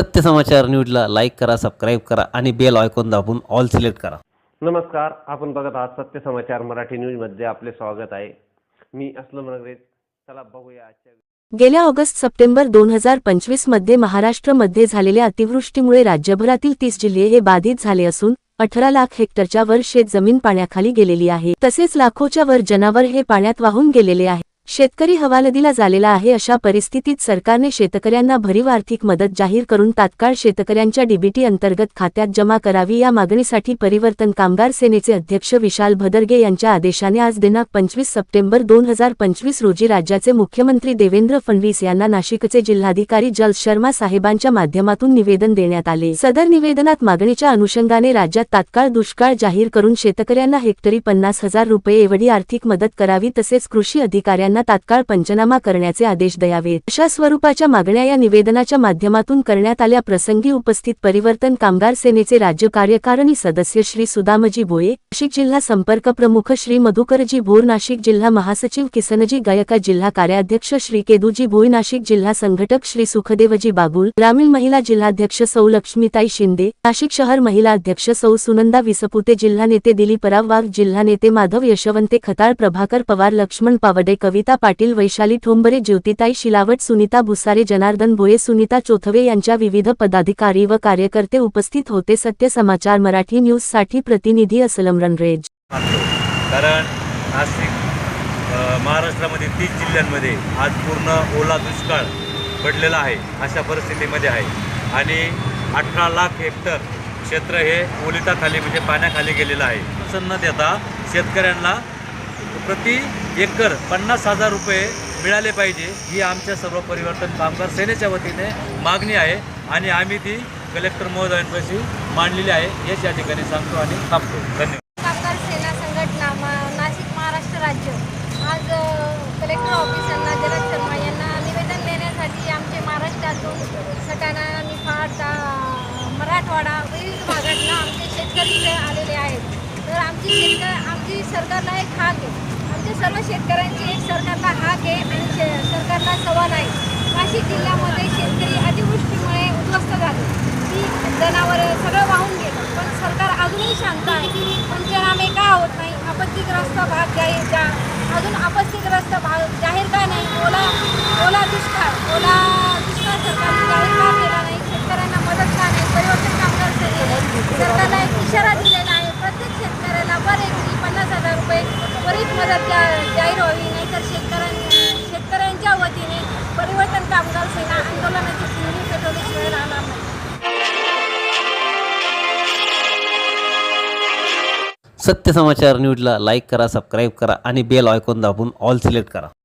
सत्य समाचार न्यूजला लाईक करा सबस्क्राईब करा आणि बेल आयकॉन दाबून ऑल सिलेक्ट करा. नमस्कार आपण बघत आहात सत्य समाचार मराठी न्यूजमध्ये आपले स्वागत आहे. मी असलम नगरे. चला बघूया आजच्या गेल्या ऑगस्ट सप्टेंबर दोन हजार पंचवीसमध्ये महाराष्ट्रमध्ये झालेल्या अतिवृष्टीमुळे राज्यभरातील तीस जिल्हे हे बाधित झाले असून अठरा लाख हेक्टरच्या वर शेत जमीन पाण्याखाली गेलेली आहे. तसेच लाखोच्या वर जनावर हे पाण्यात वाहून गेलेले आहे. शेतकरी हवालदिला झालेला आहे अशा परिस्थितीत सरकारने शेतकऱ्यांना भरीव आर्थिक मदत जाहीर करून तात्काळ शेतकऱ्यांच्या डीबीटी अंतर्गत खात्यात जमा करावी या मागणीसाठी परिवर्तन कामगार सेनेचे अध्यक्ष विशाल भदरगे यांच्या आदेशाने आज दिनांक पंचवीस सप्टेंबर दोन हजार पंचवीस रोजी राज्याचे मुख्यमंत्री देवेंद्र फडणवीस यांना नाशिकचे जिल्हाधिकारी जल शर्मा साहेबांच्या माध्यमातून निवेदन देण्यात आले. सदर निवेदनात मागणीच्या अनुषंगाने राज्यात तात्काळ दुष्काळ जाहीर करून शेतकऱ्यांना हेक्टरी पन्नास हजार रुपये एवढी आर्थिक मदत करावी तसेच कृषी अधिकाऱ्यांना यांना तात्काळ पंचनामा करण्याचे आदेश द्यावेत. अशा स्वरूपाच्या मागण्या या निवेदनाच्या माध्यमातून करण्यात आल्या. प्रसंगी उपस्थित परिवर्तन कामगार सेनेचे राज्य कार्यकारिणी सदस्य श्री सुदामजी भोये नाशिक जिल्हा संपर्क प्रमुख श्री मधुकरजी भोर नाशिक जिल्हा महासचिव किसनजी गायका जिल्हा कार्याध्यक्ष श्री केदूजी भोई नाशिक जिल्हा संघटक श्री सुखदेवजी बागुल ग्रामीण महिला जिल्हाध्यक्ष सौ लक्ष्मीताई शिंदे नाशिक शहर महिला अध्यक्ष सौ सुनंदा विसपुते जिल्हा नेते दिलीप राव वाघ जिल्हा नेते माधव यशवंते खताळ प्रभाकर पवार लक्ष्मण पावडे कविता पाटील वैशाली ठोंबरे ज्योतिताई शिलावट सुनीता भुसारे जनार्दन भोये सुनीता चोथवे यांच्या विविध पदाधिकारी व कार्यकर्ते उपस्थित होते. सत्य समाचार मराठी न्यूजसाठी प्रतिनिधी असलम रणरेज. कारण नाशिक महाराष्ट्रामध्ये तीस जिल्ह्यांमध्ये आज पूर्ण ओला दुष्काळ पडलेला आहे अशा परिस्थितीमध्ये आहे. आणि अठरा लाख हेक्टर क्षेत्र हे ओलिताखाली म्हणजे पाण्याखाली गेलेलं आहे. न देता शेतकऱ्यांना प्रति एकर पन्नास हजार रुपये मिळाले पाहिजे. ही आमच्या सर्व परिवर्तन कामगार सेनेच्या वतीने मागणी आहे आणि आम्ही ती कलेक्टर महोदयांपाशी मांडलेली आहे. हेच या ठिकाणी सांगतो आणि थांबतो. धन्यवाद. कामगार सेना संघटना मा- नाशिक महाराष्ट्र राज्य. आज कलेक्टर ऑफिस यांना जलद शर्मा यांना निवेदन देण्यासाठी आमचे महाराष्ट्रातून सटाणा निफाड मराठवाडा विविध भागातनं आमचे शेतकरी आलेले आहेत. तर आमची शेतकरी आमची सरकारला एक हाक आहे. आमच्या सर्व शेतकऱ्यांची एक सरकारला हाक आहे आणि शे सरकारला सवाल आहे. नाशिक जिल्ह्यामध्ये शेतकरी अतिवृष्टीमुळे उद्ध्वस्त झाले. ती जनावर सगळं वाहून गेलं. पण सरकार अजूनही शांत आहे. पंचनामे का होत नाही. आपत्तीग्रस्त भाग जाहीर अजून आपत्तीग्रस्त भाग जाहीर का नाही ओला ओला दुष्काळ ओला दुष्काळ सरकारने जाहीर का केला नाही शेतकऱ्यांना मदत का नाही परिवर्तन कामगार सेनेने सरकारला एक इशारा दिलेला आहे प्रत्येक शेतकऱ्याला बर एकरी पन्नास हजार रुपये त्वरित मदत जा जाहीर व्हावी नाहीतर शेतकऱ्यांनी शेतकऱ्यांच्या वतीने परिवर्तन कामगार सेना आंदोलनाची सिंधी पेटवल्याशिवाय राहणार नाही. सत्य समाचार न्यूजला लाईक करा सबस्क्राईब करा आणि बेल आयकॉन दाबून ऑल सिलेक्ट करा.